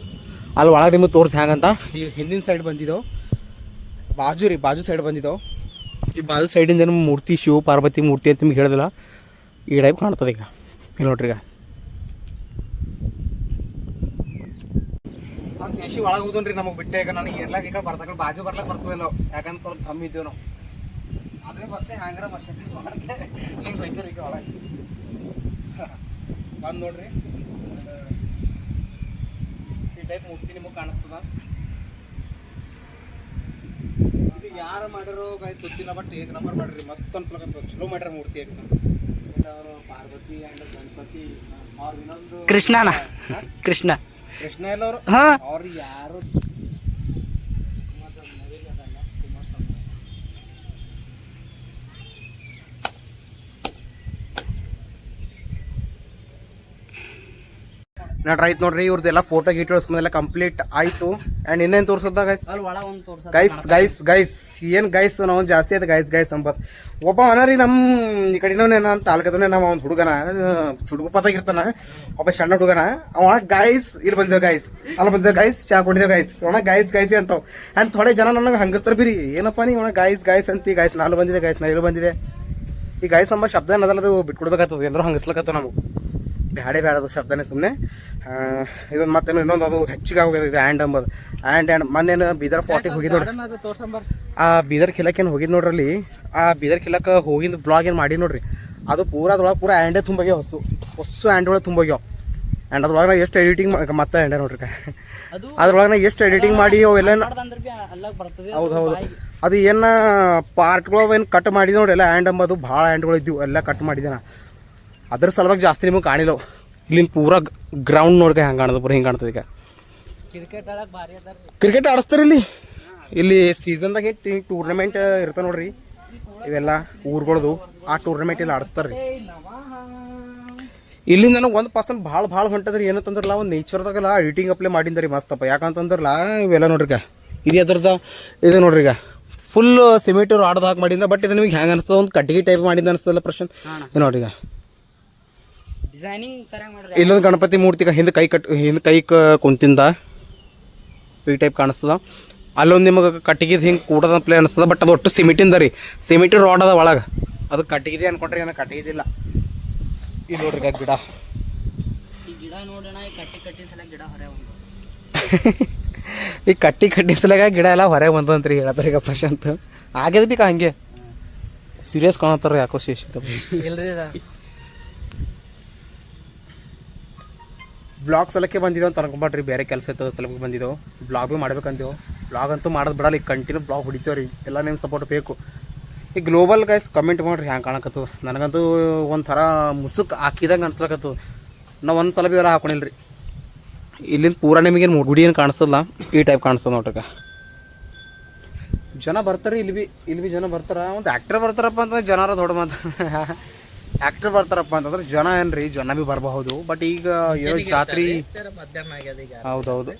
S1: ಅಲ್ಲಿ ಒಳಗೆ ನಿಮಗೆ ತೋರಿಸಿ ಹ್ಯಾಂಗಂತ? ಈ ಹಿಂದಿನ ಸೈಡ್ ಬಂದಿದ್ದೆವು ಬಾಜು ರೀ ಬಾಜು ಸೈಡ್ ಬಂದಿದ್ದೆವು ಈ ಬಾಜು ಸೈಡಿಂದ ನಮ್ಮ ಮೂರ್ತಿ ಶಿವ ಪಾರ್ವತಿ ಮೂರ್ತಿ ಅಂತ ನಿಮ್ಗೆ ಹೇಳಿದಿಲ್ಲ ಈ ಟೈಪ್ ಕಾಣ್ತದೆ ಈಗ. ಇಲ್ಲಿ ನೋಡ್ರಿ ಈಗ. ಸೇಷಿ ಒಳಗೆ ಹೋದನ್ರಿ ನಮಗೆ ಬಿಟ್ಟೆ ಈಗ ನನಗೆ ಇರ್ಲಾಕ ಈ ಕಡೆ ಬರ್ತಾಕ ಬಾಜು ಬರ್ಲಾಕ ಬರ್ತದಿಲ್ಲ ಯಾಕಂದ್ರೆ ಸ್ವಲ್ಪ ಕಮ್ಮಿ ಇದ್ದೇವೆ ನಾವು. ಅದೇ ಮತ್ತೆ ಹ್ಯಾಂಗ್ರ ಮಶಕ್ತಿ ಮಾಡಕ್ಕೆ ಹಿಂಗೆ ಬೈತಾರೆ ಈಗ ಒಳಗೆ. ಬಂದು ನೋಡ್ರಿ. ಟೈಪ್ ಮೂರ್ತಿ ನಿಮಗೆ ಕಾಣಿಸ್ತದ? ಇದು ಯಾರು ಮಾಡಿರೋ ಗೈಸ್ ಗೊತ್ತಿಲ್ಲ ಬಟ್ ಏಕ್ ನಂಬರ್ ಮಾಡ್ರಿ. ಮಸ್ತ್ ಅನ್ಸ್ಲಕತ್ತದ ಚಲೋ ಮಾಡ್ಯಾರ ಮೂರ್ತಿ ಆಯ್ತು ಅವರು ಪಾರ್ವತಿ ಆ್ಯಂಡ್ ಗಣಪತಿ. ಅವ್ರ ಇನ್ನೊಂದು
S2: ಕೃಷ್ಣನ? ಕೃಷ್ಣ.
S1: ಕೃಷ್ಣ ಎಲ್ಲ ಅವರು ಅವ್ರು ಯಾರು ನಡ್ರ ಆಯ್ತು ನೋಡ್ರಿ ಇವ್ರದ್ದೆಲ್ಲ ಫೋಟೋ ಗೀಟೋ ಇಸ್ಕೊಂಡೆಲ್ಲ ಕಂಪ್ಲೀಟ್ ಆಯ್ತು. ಆ್ಯಂಡ್ ಇನ್ನೇನು ತೋರಿಸೋದ ಗೈಸ್
S2: ಒಂದು
S1: ಗೈಸ್ ಗೈಸ್ ಗೈಸ್ ಏನು ಗೈಸ್ ನಾವು ಜಾಸ್ತಿ ಆಯ್ತು ಗೈಸ್ ಗೈಸ್ ಅಂಬತ್. ಒಬ್ಬ ಅನರಿ ನಮ್ಮ ಈ ಕಡೆನವನೇ ನಾನು ತಾಲೂಕದವನೇ ನಮ್ಮ ಅವ್ನ ಹುಡುಗನ ಚುಡುಗುಪತ್ತಾಗಿರ್ತಾನ ಒಬ್ಬ ಸಣ್ಣ ಹುಡುಗನ ಅವ ಗೈಸ್ ಇಲ್ಲಿ ಬಂದೇವು ಗೈಸ್ ಅಲ್ಲಿ ಬಂದಿದ್ದೇವೆ ಗೈಸ್ ಚಾ ಕುಡಿದೇವೆ ಗೈಸ್ ಒಣ ಗೈಸ್ ಗೈಸಿ ಅಂತಾವ್. ಆ್ಯಂಡ್ ಥೋಡೆ ಜನ ನನಗೆ ಹಂಗಸ್ತಾರ ಬಿರಿ ಏನಪ್ಪ ನೀ ಒಣ ಗೈಸ್ ಗೈಸ್ ಅಂತಿ? ಗೈಸ್ ನಾನು ಬಂದಿದೆ ಗೈಸ್ ನಾ ಇಲ್ಲಿ ಬಂದಿದೆ ಈ ಗೈಸ್ ಅಂಬ ಶಬ್ದ ಏನದಲ್ಲ ಅದು ಬಿಟ್ಕೊಡ್ಬೇಕಾಗ್ತದೆ. ಎಲ್ಲರೂ ಹಂಗಸ್ಲಕತ್ತ ನಾವು. ಬ್ಯಾಡೆ ಬ್ಯಾಡದು ಶಬ್ದನೇ ಸುಮ್ಮನೆ ಇದೊಂದು ಮತ್ತೇನು ಇನ್ನೊಂದು ಅದು ಹೆಚ್ಚಿಗೆ ಆಗೋಗಿದೆ ಇದು ಆ್ಯಂಡ್ ಅಂಬದು ಆ್ಯಂಡ್ ಆ್ಯಂಡ್ ಮೊನ್ನೇನು ಬೀದರ್ ಫಾರ್ಟಿಗೆ ಹೋಗಿದ್ದು ನೋಡ್ರಿ. ಆ ಬೀದರ್ ಕಿಲಕ್ ಏನು ಹೋಗಿದ್ ನೋಡ್ರಲ್ಲಿ? ಆ ಬೀದರ್ ಕಿಲಕ್ ಹೋಗಿದ್ದು ಬ್ಲಾಗ್ ಏನು ಮಾಡಿ ನೋಡ್ರಿ. ಅದು ಪೂರ ಅದ್ರೊಳಗೆ ಪೂರ ಆ್ಯಂಡೇ ತುಂಬಗೆ ಹೊಸು ಹೊಸು ಆ್ಯಂಡ್ ಒಳಗೆ ತುಂಬೋಗ್ಯಾವ. ಆ್ಯಂಡ್ ಅದ್ರೊಳಗೆ ನಾ ಎಷ್ಟು ಎಡಿಟಿಂಗ್ ಮತ್ತೆ ಆ್ಯಂಡೆ ನೋಡ್ರಿ.
S2: ಅದು
S1: ಅದ್ರೊಳಗೆ ನಾ ಎಷ್ಟು ಎಡಿಟಿಂಗ್ ಮಾಡಿ ಅವೆಲ್ಲ ಹೌದು ಹೌದು. ಅದು ಏನ ಪಾರ್ಟ್ಗಳು ಏನು ಕಟ್ ಮಾಡಿದ ನೋಡ್ರಿ ಎಲ್ಲ ಆ್ಯಂಡ್ ಅಂಬದು. ಭಾಳ ಆ್ಯಂಡ್ಗಳು ಇದ್ದವು. ಎಲ್ಲ ಕಟ್ ಮಾಡಿದೆ ನಾ. ಅದ್ರ ಸಲುವಾಗಿ ಜಾಸ್ತಿ ನಿಮಗೆ ಕಾಣಿಲ್ಲ. ಇಲ್ಲಿಂದ ಪೂರ ಗ್ರೌಂಡ್ ನೋಡ್ಕೆ ಹೆಂಗೆ ಕಾಣ್ತದೆ ಪೂರ ಹಿಂಗೆ ಕಾಣ್ತದೆ ಈಗ.
S2: ಕ್ರಿಕೆಟ್
S1: ಆಡಿಸ್ತಾರೆ ಇಲ್ಲಿ. ಇಲ್ಲಿ ಸೀಸನ್ದಾಗ ಹಿಟ್ಟು ಟೂರ್ನಮೆಂಟ್ ಇರ್ತಾವೆ ನೋಡ್ರಿ. ಇವೆಲ್ಲ ಊರುಗಳದು ಆ ಟೂರ್ನಮೆಂಟ್ ಇಲ್ಲಿ ಆಡಿಸ್ತಾರೆ ಇಲ್ಲಿಂದ ನನಗೆ ಒಂದು ಪರ್ಸೆಂಟ್ ಭಾಳ ಭಾಳ ಹೊಂಟದ್ರಿ. ಏನಂತಂದ್ರಲ್ಲ ಒಂದು ನೇಚರ್ದಾಗಲ್ಲ ಎಡಿಟಿಂಗ್ ಅಪ್ಲೈ ಮಾಡಿದ್ರಿ ಮಸ್ತಪ್ಪ ಯಾಕಂತಂದ್ರಲ್ಲ ಇವೆಲ್ಲ ನೋಡ್ರಿ ಈಗ ಇದು ಅದ್ರದ ಇದು ನೋಡ್ರಿ ಈಗ ಫುಲ್ ಸಿಮೆಂಟ್ ರಾಡ್ದು ಹಾಕಿ ಮಾಡಿಂದ ಬಟ್ ಇದು ನಿಮಗೆ ಹೆಂಗೆ ಅನಿಸ್ತದ? ಒಂದು ಕಟ್ಟಿಗೆ ಟೈಪ್ ಮಾಡಿಂದ ಅನಿಸ್ತದಲ್ಲ ಪ್ರಶ್ನೆ ನೋಡ್ರಿ ಈಗ
S2: ಡಿಸೈನಿಂಗ್ ಸರಿಯಾಗಿ ಮಾಡ್ರಿ
S1: ಇಲ್ಲೊಂದು ಗಣಪತಿ ಮೂರ್ತಿ ಹಿಂದೆ ಕೈ ಕಟ್ ಹಿಂದೆ ಕೈ ಕುಂತಿಂದ ಈ ಟೈಪ್ ಕಾಣಿಸ್ತದ. ಅಲ್ಲೊಂದು ನಿಮಗೆ ಕಟ್ಟಿಗೆದು ಹಿಂಗೆ ಕೂಡದ ಪ್ಲೇ ಅನಿಸ್ತದ ಬಟ್ ಅದು ಒಟ್ಟು ಸಿಮಿಟಿಂದ ರೀ. ಸಿಮೆಂಟ್ ರೋಡ್ ಅದ ಒಳಗೆ. ಅದು ಕಟ್ಟಿಗಿದೆ ಅನ್ಕೊಂಡ್ರಿ ಏನೋ ಕಟ್ಟಿಗಿದಿಲ್ಲ. ಇದು ನೋಡ್ರಿ ಗಿಡ.
S2: ಈ ಗಿಡ ನೋಡೋಣ ಈ ಕಟ್ಟಿ ಕಟ್ಟಿ ಸಲ ಗಿಡ ಹೊರ
S1: ಈ ಕಟ್ಟಿ ಕಟ್ಟಿ ಸಲಗ ಗಿಡ ಎಲ್ಲ ಹೊರಗೆ ಬಂದಂತ್ರಿ ಹೇಳತ್ತಾರ ಈಗ ಪ್ರಶಾಂತ್. ಆಗ್ಯದ ಬೇಕಾ ಹಂಗೆ. ಸೀರಿಯಸ್ ಕಾಣತ್ತಾರ ಯಾಕೋ ಶೇಷ.
S2: ಇಲ್ರಿ
S1: ಬ್ಲಾಗ್ ಸಲಕ್ಕೆ ಬಂದಿದ್ದೆವು ಅಂತ ಅನ್ಕೊಂಬಾಡ್ರಿ ಬೇರೆ ಕೆಲಸ ಇತ್ತು ಸಲಕ್ಕೆ ಬಂದಿದ್ದೆವು ಬ್ಲಾಗ್ ಭೀ ಮಾಡ್ಬೇಕಂತೇವು ಬ್ಲಾಗ್ ಅಂತೂ ಮಾಡೋದು ಬಿಡಲ್ಲ, ಈಗ ಕಂಟಿನ್ಯೂ ಬ್ಲಾಗ್ ಹೊಡಿತೇವೆ ರೀ. ಎಲ್ಲ ನಿಮ್ಮ ಸಪೋರ್ಟ್ ಬೇಕು. ಈ ಗ್ಲೋಬಲ್ ಗೈಸ್ ಕಮೆಂಟ್ ಮಾಡಿರಿ, ಹ್ಯಾಂಗೆ ಕಾಣಕತ್ತದ. ನನಗಂತೂ ಒಂಥರ ಮುಸುಕ್ ಹಾಕಿದಂಗೆ ಅನ್ಸ್ಲಕತ್ತದ. ನಾವು ಒಂದು ಸಲ ಭೀ ಎಲ್ಲ ಹಾಕೊಂಡಿಲ್ಲ ಇಲ್ಲಿಂದ ಪೂರ ನಿಮಗೆ ಗುಡಿ ಏನು ಕಾಣಿಸಲ್ಲ, ಈ ಟೈಪ್ ಕಾಣಿಸ್ತದೆ ನೋಡ್ರಿ ಜನ ಬರ್ತಾರೆ, ಇಲ್ಲಿ ಭೀ ಇಲ್ಲಿ ಭೀ ಜನ ಬರ್ತಾರೆ. ಒಂದು ಆ್ಯಕ್ಟ್ರ್ ಬರ್ತಾರಪ್ಪ ಅಂತಂದ್ರೆ ಜನರ ದೊಡ್ಡ ಮಾತು. ಆ್ಯಕ್ಟ್ರ್ ಬರ್ತಾರಪ್ಪ ಅಂತಂದ್ರೆ ಜನ ಏನ್ರಿ ಜನ ಬಿ ಬರಬಹುದು. ಬಟ್ ಈಗ ಏನೋ ಜಾತ್ರಿ ಹೌದೌದು.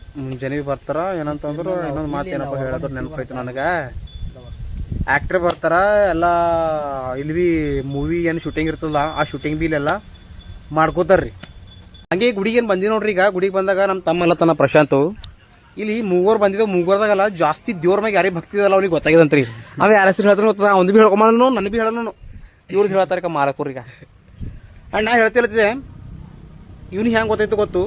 S1: ಜನ ಬಿ ಬರ್ತಾರ. ಏನಂತಂದ್ರೆ ಇನ್ನೊಂದು ಮಾತು ಏನಪ್ಪ ಹೇಳೋದ್ರ ನೆನಪಾಯ್ತು ನನಗೆ. ಆಕ್ಟರ್ ಬರ್ತಾರ ಎಲ್ಲ ಇಲ್ಲಿ ಬಿ ಮೂವಿ ಏನು ಶೂಟಿಂಗ್ ಇರ್ತದ ಆ ಶೂಟಿಂಗ್ ಬಿ ಇಲ್ಲೆಲ್ಲ ಮಾಡ್ಕೋತಾರ್ರಿ. ಹಂಗೆ ಗುಡಿಗೆ ಏನು ಬಂದಿ ನೋಡ್ರಿ ಈಗ. ಗುಡಿಗೆ ಬಂದಾಗ ನಮ್ಮ ತಮ್ಮ ತನ್ನ ಪ್ರಶಾಂತು. ಇಲ್ಲಿ ಮೂವರು ಬಂದಿದ್ದು ಮೂಗೋರ್ದಾಗಲ್ಲ ಜಾಸ್ತಿ ದೇವ್ರ ಮ್ಯಾಗ ಯಾರಿಗೆ ಭಕ್ತಿ ಇದಲ್ಲ ಅವ್ನಿಗೆ ಗೊತ್ತಾಗಿದಂತ್ರಿ ಅವ ಯಾರ ಹೆಸರು ಹೇಳಿದ್ರು ಗೊತ್ತದ ಅವ್ನು ಬಿ ಹೇಳ್ಕೊಂಬ ನನ್ನ ಬಿ ಹೇಳೋನು ಇವ್ರದ್ದು ಹೇಳ್ತಾರೆ ಮಾಲಕೂರಿಗೆ ಆ್ಯಂಡ್ ನಾ ಹೇಳ್ತಿರ್ತಿದ್ದೆ ಇವ್ನಿಗೆ ಹೆಂಗೆ ಗೊತ್ತಾಯ್ತು ಗೊತ್ತು.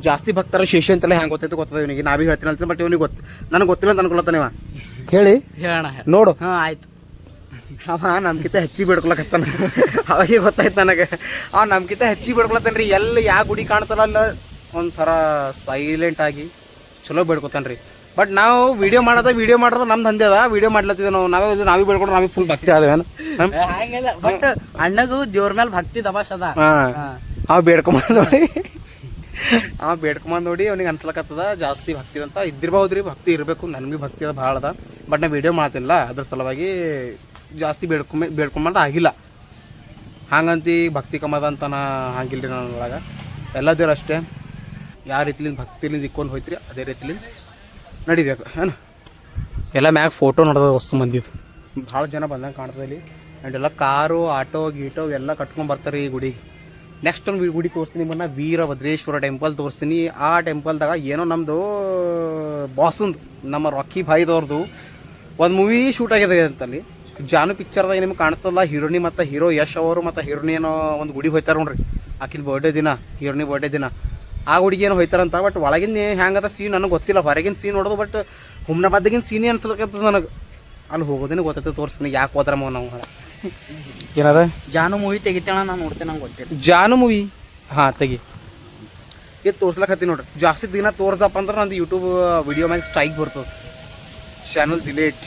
S1: ಜಾಸ್ತಿ ಭಕ್ತರ ಶೇಷ ಅಂತೆಲ್ಲ ಹೆಂಗೆ ಗೊತ್ತಾಯ್ತು ಗೊತ್ತದ ಇವನಿಗೆ. ನಾ ಭೀ ಹೇಳ್ತೀನಿ ಅಂತ ಬಟ್ ಇವನಿಗೆ ಗೊತ್ತು ನನಗೆ ಗೊತ್ತಿಲ್ಲ ಅಂತ ಅನ್ಕೊಳತ್ತಾನೆ ಇವ. ಹೇಳಿ.
S2: ಹೇಳೋಣ
S1: ನೋಡು.
S2: ಹಾಂ ಆಯ್ತು.
S1: ಅವ ನಮ್ಕಿಂತ ಹೆಚ್ಚಿಗೆ ಬೇಡ್ಕೊಳಕತ್ತಾನ. ಅವಾಗೆ ಗೊತ್ತಾಯ್ತು ನನಗೆ. ಅವ ನಮ್ಕಿಂತ ಹೆಚ್ಚಿಗೆ ಬೇಡ್ಕೊಳತ್ತಾನ್ರಿ. ಎಲ್ಲಿ ಯಾವ ಗುಡಿ ಕಾಣ್ತಾರಲ್ಲ ಒಂಥರ ಸೈಲೆಂಟ್ ಆಗಿ ಚಲೋ ಬೇಡ್ಕೊತಾನ್ರಿ. ಬಟ್ ನಾವು ವಿಡಿಯೋ ಮಾಡೋದ ವಿಡಿಯೋ ಮಾಡೋದು ನಮ್ದು ದಂಧೆ ಅದ. ವಿಡಿಯೋ ಮಾಡ್ಲತ್ತಿದ್ದೆ ನಾವು. ನಾವೇ ನಾವೇ ಬೇಡ್ಕೊಂಡು ನಾವೇ ಫುಲ್ ಭಕ್ತಿ ಆದವೇನು
S2: ಹಂಗಿಲ್ಲ. ಬಟ್ ಅಣ್ಣಗೂ ದೇವ್ರ ಮೇಲೆ ಭಕ್ತಿ ದಬಾಶ್ ಅದ.
S1: ಅವ ಬೇಡ್ಕೊಂಬಂದ್ ನೋಡಿ. ಅವ ಬೇಡ್ಕೊಂಬಂದ್ ನೋಡಿ ಅವ್ನಿಗೆ ಅನ್ಸಲಕತ್ತದ ಜಾಸ್ತಿ ಭಕ್ತಿ ಅಂತ. ಇದ್ದಿರ್ಬಹುದ್ರಿ ಭಕ್ತಿ ಇರಬೇಕು. ನನಗೆ ಭಕ್ತಿ ಅದ ಭಾಳ ಅದ. ಬಟ್ ನಾ ವಿಡಿಯೋ ಮಾಡ್ತಿಲ್ಲ ಅದ್ರ ಸಲುವಾಗಿ ಜಾಸ್ತಿ ಬೇಡ್ಕೊಂಬ ಬೇಡ್ಕೊಂಬಂದು ಆಗಿಲ್ಲ. ಹಂಗಂತಿ ಭಕ್ತಿ ಕಮ್ಮದ ಅಂತ ನಾ ಹಂಗಿಲ್ರಿ ನನ್ನ ಒಳಗೆ ಎಲ್ಲ ದೇವ್ರು ಅಷ್ಟೇ. ಯಾವ ರೀತಿಲಿಂದ ಭಕ್ತಿಲಿಂದ ಇಕ್ಕೊಂಡು ಹೋಯ್ತ್ರಿ ಅದೇ ರೀತಿಲಿಂದ ನಡಿಬೇಕು ಏನು ಎಲ್ಲ ಮ್ಯಾಗ ಫೋಟೋ ನೋಡೋದು ವಸ್ತು ಮಂದಿದು ಭಾಳ ಜನ ಬಂದಂಗೆ ಕಾಣ್ತದೆ ಇಲ್ಲಿ. ಆ್ಯಂಡ್ ಎಲ್ಲ ಕಾರು ಆಟೋ ಗೀಟೋ ಎಲ್ಲ ಕಟ್ಕೊಂಡು ಬರ್ತಾರೆ ಈ ಗುಡಿಗೆ. ನೆಕ್ಸ್ಟ್ ಒಂದು ಗುಡಿ ತೋರಿಸ್ತೀನಿ ನಿಮ್ಮನ್ನು ವೀರಭದ್ರೇಶ್ವರ ಟೆಂಪಲ್ ತೋರಿಸ್ತೀನಿ. ಆ ಟೆಂಪಲ್ದಾಗ ಏನೋ ನಮ್ಮದು ಬಾಸಂದು ನಮ್ಮ ರಾಕಿ ಭಾಯ್ದವ್ರದ್ದು ಒಂದು ಮೂವಿ ಶೂಟ್ ಆಗಿದೆ ಅಂತಲ್ಲಿ. ಜಾನು ಪಿಕ್ಚರ್ದಾಗ ನಿಮ್ಗೆ ಕಾಣಿಸ್ತಲ್ಲ ಹೀರೋನಿ ಮತ್ತು ಹೀರೋ ಯಶ್ ಅವರು ಮತ್ತು ಹೀರೋನಿ ಏನೋ ಒಂದು ಗುಡಿ ಹೋಯ್ತಾರೆ ನೋಡ್ರಿ. ಆಕಿದ ಬರ್ಡೇ ದಿನ ಹೀರೋನಿ ಬರ್ಡೇ ದಿನ. ಆ ಗುಡಿಗೆ ಏನೋ ಹೋಯ್ತಾರಂತ ಬಟ್ ಒಳಗಿನ ಹೆಂಗದ ಸೀನ್ ನನಗೆ ಗೊತ್ತಿಲ್ಲ. ಹೊರಗಿನ ಸೀನ್ ನೋಡೋದು ಬಟ್ ಹುಮ್ನಾಬಾದ್ಗಿನ ಸೀನೇ ಅನ್ಸ್ಲಕತ್ತದ ನನಗೆ. ಅಲ್ಲಿ ಹೋಗೋದೇನೆ ಗೊತ್ತೈತೆ ತೋರಿಸ್ತೀನಿ ಯಾಕೆ ಹೋದ್ರ ಮಗ ನಾವು ಏನದ?
S2: ಜಾನು ಮೂವಿ ತೆಗಿತೇಣ ನಾನು ನೋಡ್ತೇನೆ ನಂಗೆ ಗೊತ್ತಿಲ್ಲ.
S1: ಜಾನು ಮೂವಿ? ಹಾಂ ತೆಗಿ. ಇದು ತೋರ್ಸ್ಲಕತ್ತೀನಿ ನೋಡ್ರಿ. ಜಾಸ್ತಿ ದಿನ ತೋರ್ಸಪ್ಪ ಅಂದ್ರೆ ನಂದು ಯೂಟ್ಯೂಬ್ ವಿಡಿಯೋ ಮ್ಯಾಗ ಸ್ಟ್ರೈಕ್ ಬರ್ತದೆ. ಚಾನಲ್ ಡಿಲೇಟ್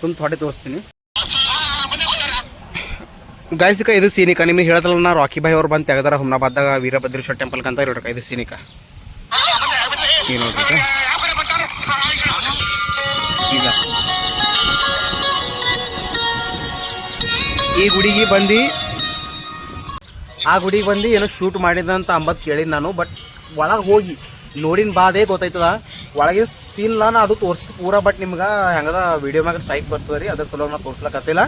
S1: ಸುಮ್ ಥೋಡೆ ತೋರಿಸ್ತೀನಿ. ಗಾಯಸಿಕ ಇದು ಸೀನಿಕ. ನಿಮಗೆ ಹೇಳ್ದಲ್ಲ ನಾ ರಾಕಿ ಭಾಯ್ ಅವ್ರು ಬಂದು ತೆಗೆದಾರ ಹುಮ್ನಾಬಾದ್ದಾಗ ವೀರಭದ್ರೇಶ್ವರ ಟೆಂಪಲ್ ಅಂತ ಇರೋಕ ಇದು ಸೀನಿಕ. ಈ ನೋಡ್ರಿ. ಈಗ. ಈ ಗುಡಿಗೆ ಬಂದು ಆ ಗುಡಿಗೆ ಬಂದು ಏನೋ ಶೂಟ್ ಮಾಡಿದಂತ ಅಂಬತ್ ಕೇಳಿದ್ ನಾನು ಬಟ್ ಒಳಗೆ ಹೋಗಿ ನೋಡಿನ ಬಾದೇ ಗೊತ್ತಾಯ್ತದ ಒಳಗೆ ಸೀನ್ ನಾನು ಅದು ತೋರಿಸ್ತು ಪೂರ ಬಟ್ ನಿಮ್ಗೆ ಹೆಂಗದ ವಿಡಿಯೋ ಮ್ಯಾಗ ಸ್ಟ್ರೈಕ್ ಬರ್ತದೆ ರೀ ಅದ್ರ ಸಲುವಾಗಿ ನಾ ತೋರ್ಸ್ಲಕತ್ತಿಲ್ಲ.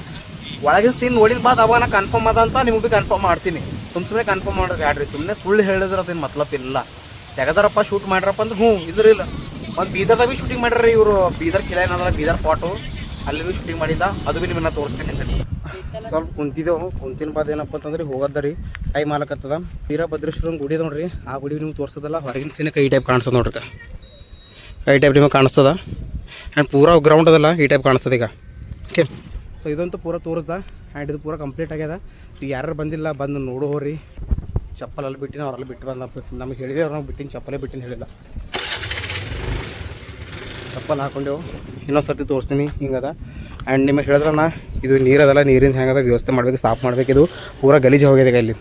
S1: ಒಳಗಿನ ಸೀನ್ ನೋಡಿದ ಬಾದ್ ಅವಾಗ ನಾ ಕನ್ಫರ್ಮ್ ಅದ ಅಂತ ನಿಮ್ಗೆ ಕನ್ಫರ್ಮ್ ಮಾಡ್ತೀನಿ. ಸುಮ್ ಸುಮ್ಮನೆ ಕನ್ಫರ್ಮ್ ಮಾಡೋದು ಯಾಡ್ರಿ? ಸುಮ್ಮನೆ ಸುಳ್ಳು ಹೇಳಿದ್ರೆ ಅದೇನು ಮತ್ಲಬ್ ಇಲ್ಲ. ತೆಗದಾರಪ್ಪ ಶೂಟ್ ಮಾಡ್ರಪ್ಪ ಅಂದ್ರೆ ಹ್ಞೂ ಇದ್ರಿಲ್ಲ ಮತ್ತು ಬೀದರ್ದಾಗ ಬಿ ಶೂಟಿಂಗ್ ಮಾಡ್ರಿ ಇವರು. ಬೀದರ್ ಕಿಲ ಏನಂದ್ರೆ ಬೀದರ್ ಫೋಟೋ ಅಲ್ಲಿ ಭೀ ಶೂಟಿಂಗ್ ಮಾಡಿದ್ದ. ಅದು ಬಿ ನಿಮ್ಮನ್ನ ತೋರಿಸ್ತೀನಿ ಅಂತ ಸ್ವಲ್ಪ ಕುಂತಿದ್ದೆವು ಕುಂತಿನ ಬಾದ್ ಏನಪ್ಪ ಅಂತಂದ್ರೆ ಹೋಗೋದ ರೀ. ಟೈಮ್ ಆಲಕತ್ತದ ವೀರಭದ್ರೇಶ್ವರನ ಗುಡಿ ನೋಡ್ರಿ. ಆ ಗುಡಿ ನಿಮ್ಗೆ ತೋರಿಸೋದಲ್ಲ, ಹೊರಗಿನ ಸೀನಕ್ಕೆ ಈ ಟೈಪ್ ಕಾಣಿಸ್ತದೆ ನೋಡ್ರಿ. ಈ ಟೈಪ್ ನಿಮಗೆ ಕಾಣಿಸ್ತದ ಆ್ಯಂಡ್ ಪೂರಾ ಗ್ರೌಂಡ್ ಅದಲ್ಲ, ಈ ಟೈಪ್ ಕಾಣಿಸ್ತದೆ ಈಗ. ಓಕೆ ಸೊ ಇದಂತೂ ಪೂರ ತೋರಿಸ್ದ ಆ್ಯಂಡ್ ಇದು ಪೂರ ಕಂಪ್ಲೀಟ್ ಆಗ್ಯದ. ಯಾರು ಬಂದಿಲ್ಲ, ಬಂದು ನೋಡು ಹೋರಿ ಚಪ್ಪಲಲ್ಲಿ ಬಿಟ್ಟಿನ ಅವ್ರಲ್ಲಿ ಬಿಟ್ಟು ಬಂದ ನಮಗೆ ಹೇಳಿದೆ ಅವ್ರು ನಾವು ಬಿಟ್ಟಿನ, ಚಪ್ಪಲೇ ಬಿಟ್ಟಿನ ಹೇಳಿಲ್ಲ ಚಪ್ಪಲ್ ಹಾಕೊಂಡೆವು. ಇನ್ನೊಂದು ಸರ್ತಿ ತೋರಿಸ್ತೀನಿ, ಹಿಂಗದ. ಆ್ಯಂಡ್ ನಿಮಗೆ ಹೇಳಿದ್ರಣ್ಣ ಇದು ನೀರದಲ್ಲ ನೀರಿಂದ ಹೆಂಗದ, ವ್ಯವಸ್ಥೆ ಮಾಡಬೇಕು, ಸಾಫ್ ಇದು ಪೂರ ಗಲೀಜು ಹೋಗಿದೆ ಇಲ್ಲಿ